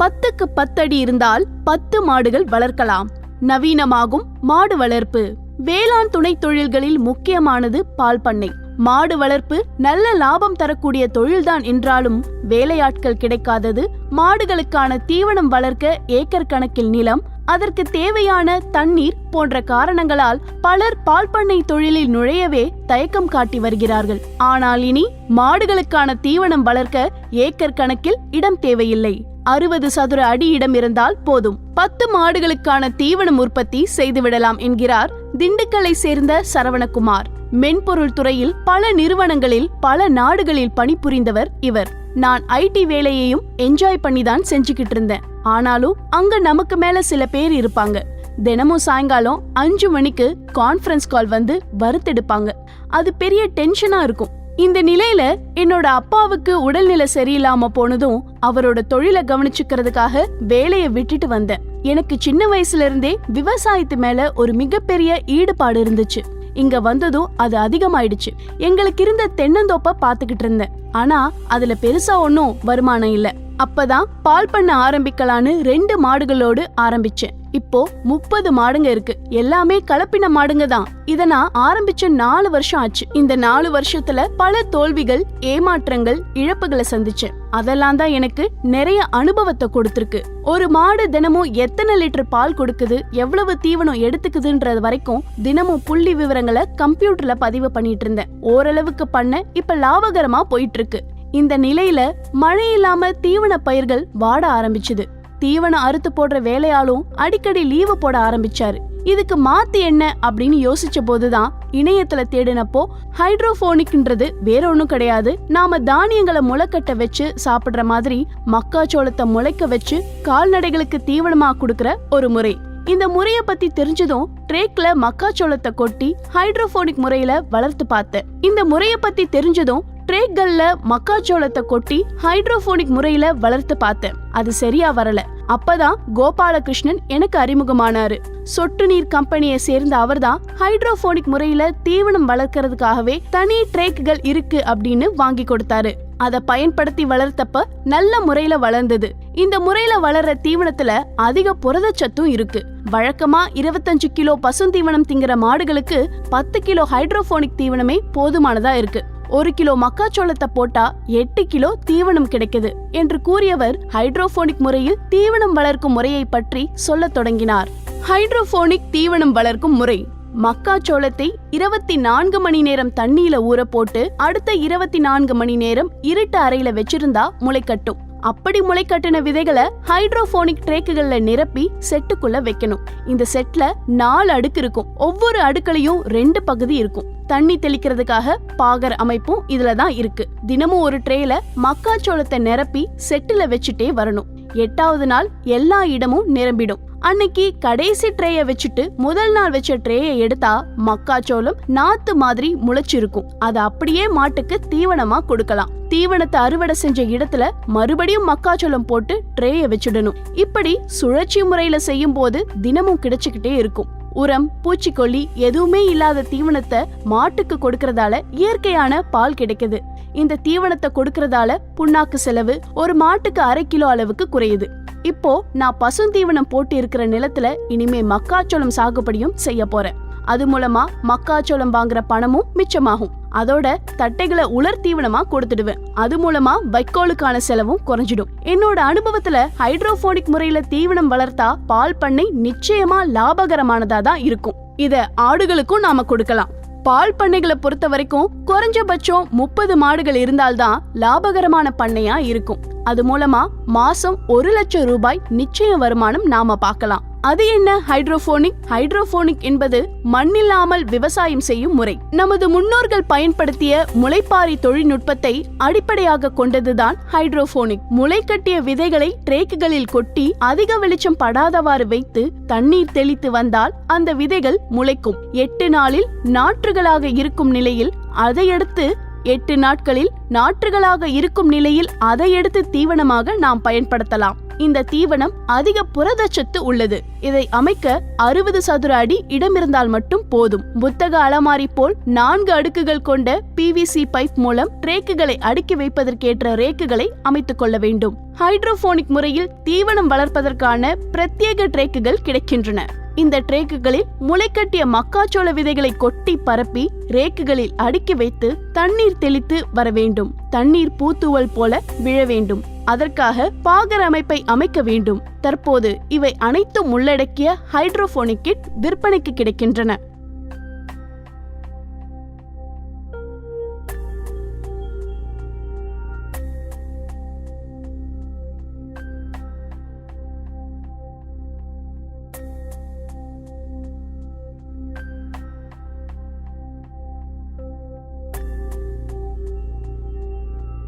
பத்துக்கு பத்தடி இருந்தால் பத்து மாடுகள் வளர்க்கலாம். நவீனமாகும் மாடு வளர்ப்பு. வேளாண் துணை தொழில்களில் முக்கியமானது பால் பண்ணை. மாடு வளர்ப்பு நல்ல லாபம் தரக்கூடிய தொழில்தான் என்றாலும் வேலையாட்கள் கிடைக்காதது மாடுகளுக்கான தீவனம் வளர்க்க ஏக்கர் கணக்கில் நிலம் அதற்கு தேவையான தண்ணீர் போன்ற காரணங்களால் பலர் பால் பண்ணை தொழிலில் நுழையவே தயக்கம் காட்டி வருகிறார்கள். ஆனால் இனி மாடுகளுக்கான தீவனம் வளர்க்க ஏக்கர் கணக்கில் இடம் தேவையில்லை. அறுபது சதுர அடி இடம் இருந்தால் போதும். பத்து மாடுகளுக்கான தீவனம் உற்பத்தி செய்துவிடலாம் என்கிறார் திண்டுக்கல்லை சேர்ந்த சரவணகுமார். மென்பொருள் துறையில் பல நிறுவனங்களில் பல நாடுகளில் பணிபுரிந்தவர் இவர். நான் ஐடி வேலையையும் என்ஜாய் பண்ணி தான் செஞ்சுக்கிட்டு இருந்தேன். ஆனாலும் அங்க நமக்கு மேல சில பேர் இருப்பாங்க. தினமும் சாயங்காலம் அஞ்சு மணிக்கு கான்ஃபரன்ஸ் கால் வந்து வறுத்தெடுப்பாங்க அது பெரிய டென்ஷனா இருக்கும். இந்த நிலையில என்னோட அப்பாவுக்கு உடல்நிலை சரியில்லாம போனதும் அவரோட தொழிலை கவனிச்சுக்கிறதுக்காக வேலையை விட்டுட்டு வந்தேன். எனக்கு சின்ன வயசுல இருந்தே விவசாயத்து மேல ஒரு மிகப்பெரிய ஈடுபாடு இருந்துச்சு. இங்க வந்ததும் அது அதிகமாயிடுச்சு. எங்களுக்கு இருந்த தென்னந்தோப்ப பாத்துக்கிட்டு இருந்தேன். ஆனா அதுல பெருசா ஒன்னும் வருமானம் இல்ல. அப்பதான் பால் பண்ண ஆரம்பிக்கலான்னு ரெண்டு மாடுகளோடு ஆரம்பிச்சேன். இப்போ முப்பது மாடுங்க இருக்கு. எல்லாமே கலப்பின மாடுங்க தான். இத நான் ஆரம்பிச்ச நாலு வருஷம் ஆச்சு. இந்த நாலு வருஷத்துல பல தோல்விகள் ஏமாற்றங்கள் இழப்புகளை சந்திச்சேன். அதெல்லாம் தான் எனக்கு நிறைய அனுபவத்தை கொடுத்துருக்கு. ஒரு மாடு தினமும் எத்தனை லிட்டர் பால் கொடுக்குது எவ்வளவு தீவனம் எடுத்துக்குதுன்றது வரைக்கும் தினமும் புள்ளி விவரங்களை கம்ப்யூட்டர்ல பதிவு பண்ணிட்டு இருந்தேன். ஓரளவுக்கு பண்ண இப்ப லாபகரமா போயிட்டு இருக்கு. இந்த நிலையில மழை இல்லாம தீவன பயிர்கள் வாட ஆரம்பிச்சுது. தீவனம் அறுத்து போடுற வேலையாலும் அடிக்கடி லீவு போட ஆரம்பிச்சாரு. இதுக்கு மாத்து என்ன அப்படின்னு யோசிச்ச போதுதான் இணையத்துல தேடினப்போ ஹைட்ரோபோனிக்ன்றது வேற ஒண்ணும் கிடையாது. நாம தானியங்களை முளைக்கட்ட வச்சு சாப்பிடுற மாதிரி மக்காச்சோளத்தை முளைக்க வச்சு கால்நடைகளுக்கு தீவனமா கொடுக்கற ஒரு முறை. இந்த முறைய பத்தி தெரிஞ்சதும் ட்ரேக்ல மக்காச்சோளத்தை கொட்டி ஹைட்ரோபோனிக் முறையில வளர்த்து பார்த்தேன் இந்த முறைய பத்தி தெரிஞ்சதும் ட்ரேக்கல்ல மக்காச்சோளத்தை கொட்டி ஹைட்ரோபோனிக் முறையில வளர்த்து பார்த்தேன். அது சரியா வரல. அப்பதான் கோபாலகிருஷ்ணன் எனக்கு அறிமுகமானாரு. சொட்டு நீர் கம்பெனியை சேர்ந்த அவர்தான் ஹைட்ரோபோனிக் முறையில தீவனம் வளர்க்கறதுக்காகவே தனி ட்ரேக்குகள் இருக்கு அப்படின்னு வாங்கி கொடுத்தாரு. அதை பயன்படுத்தி வளர்த்தப்ப நல்ல முறையில வளர்ந்தது. இந்த முறையில வளர்ற தீவனத்துல அதிக புரதச்சத்தும் இருக்கு. வழக்கமா இருபத்தஞ்சு கிலோ பசுந்தீவனம் திங்கிற மாடுகளுக்கு பத்து கிலோ ஹைட்ரோபோனிக் தீவனமே போதுமானதா இருக்கு. ஒரு கிலோ மக்காச்சோளத்தை போட்டா எட்டு கிலோ தீவனம் கிடைக்குது என்று கூறியவர் ஹைட்ரோபோனிக் முறையில் தீவனம் வளர்க்கும் முறையை பற்றி சொல்லத் தொடங்கினார். ஹைட்ரோபோனிக் தீவனம் வளர்க்கும் முறை மக்காச்சோளத்தை இருபத்தி நான்கு மணி நேரம் தண்ணியில ஊற போட்டு அடுத்த இருபத்தி நான்கு மணி நேரம் இருட்டு அறையில வச்சிருந்தா முளைக்கட்டும். அப்படி முளைக்கட்டின விதைகளை ஹைட்ரோபோனிக் ட்ரேக்குகள்ல நிரப்பி செட்டுக்குள்ள வைக்கணும். இந்த செட்ல நாலு அடுக்கு இருக்கும். ஒவ்வொரு அடுக்களையும் ரெண்டு பகுதி இருக்கும். தண்ணி தெளிக்கிறதுக்காக பாகர் அமைப்பும் இதுல தான் இருக்கு. தினமும் ஒரு ட்ரேல மக்காச்சோளத்தை நிரப்பி செட்டில வச்சுட்டே வரணும். எட்டாவது நாள் எல்லா இடமும் நிரம்பிடும். அன்னைக்கு கடைசி ட்ரேய வச்சுட்டு முதல் நாள் வச்ச ட்ரேய எடுத்தா மக்காச்சோளம் நாத்து மாதிரி முளைச்சிருக்கும். அதை அப்படியே மாட்டுக்கு தீவனமா கொடுக்கலாம். தீவனத்தை அறுவடை செஞ்ச இடத்துல மறுபடியும் மக்காச்சோளம் போட்டு ட்ரேய வச்சிடணும். இப்படி சுழற்சி முறையில செய்யும் போது தினமும் கிடைச்சுக்கிட்டே இருக்கும். உரம் பூச்சிக்கொல்லி எதுவுமே இல்லாத தீவனத்தை மாட்டுக்கு கொடுக்கறதால இயற்கையான பால் கிடைக்குது. இந்த தீவனத்தை கொடுக்கறதால புண்ணாக்கு செலவு ஒரு மாட்டுக்கு அரை கிலோ அளவுக்கு குறையுது. இப்போ நான் பசுந்தீவனம் போட்டு இருக்கிற நிலத்துல இனிமே மக்காச்சோளம் சாகுபடியும் செய்ய போறேன். அது மூலமா மக்காச்சோளம் வாங்குற பணமும் மிச்சமாகும். அதோட தட்டைகளை உலர் தீவனமா கொடுத்துடுவேன். அது மூலமா வைக்கோலுக்கான செலவும் குறைஞ்சிடும். என்னோட அனுபவத்துல ஹைட்ரோபோனிக் முறையில தீவனம் வளர்த்தா பால் பண்ணை நிச்சயமா லாபகரமானதா தான் இருக்கும். இத ஆடுகளுக்கும் நாம கொடுக்கலாம். பால் பண்ணைகளை பொறுத்த வரைக்கும் குறைஞ்சபட்சம் முப்பது மாடுகள் இருந்தால்தான் லாபகரமான பண்ணையா இருக்கும். அது மூலமா மாசம் ஒரு லட்சம் ரூபாய் நிச்சய வருமானம் நாம பார்க்கலாம். அது என்ன? ஹைட்ரோபோனிக்? ஹைட்ரோபோனிக் என்பது மண்ணில்லாமல் விவசாயம் செய்யும் முறை. நமது முன்னோர்கள் பயன்படுத்திய முளைப்பாரி தொழில்நுட்பத்தை அடிப்படையாக கொண்டதுதான் ஹைட்ரோபோனிக். முளை கட்டிய விதைகளை ட்ரேக்குகளில் கொட்டி அதிக வெளிச்சம் படாதவாறு வைத்து தண்ணீர் தெளித்து வந்தால் அந்த விதைகள் முளைக்கும். எட்டு நாளில் நாற்றுகளாக இருக்கும் நிலையில் அதையடுத்து எட்டு நாட்களில் நாற்றுகளாக இருக்கும் நிலையில் அதை எடுத்து தீவனமாக நாம் பயன்படுத்தலாம். இந்த தீவனம் அதிக புரதச்சத்து உள்ளது. இதை அமைக்க அறுபது சதுர அடி இடமிருந்தால் மட்டும் போதும். புத்தக அலமாரி போல் நான்கு அடுக்குகள் கொண்ட பிவிசி பைப் மூலம் ட்ரேக்குகளை அடுக்கி வைப்பதற்கேற்ற ரேக்குகளை அமைத்துக் கொள்ள வேண்டும். ஹைட்ரோபோனிக் முறையில் தீவனம் வளர்ப்பதற்கான பிரத்யேக ட்ரேக்குகள் கிடைக்கின்றன. இந்த ட்ரேக்குகளில் முளைக்கட்டிய மக்காச்சோள விதைகளை கொட்டி பரப்பி ரேக்குகளில் அடுக்கி வைத்து தண்ணீர் தெளித்து வர வேண்டும். தண்ணீர் பூத்துவல் போல விழ வேண்டும். அதற்காக பாகர் அமைப்பை அமைக்க வேண்டும். தற்போது இவை அனைத்தும் உள்ளடக்கிய ஹைட்ரோபோனிக் கிட் விற்பனைக்கு கிடைக்கின்றன.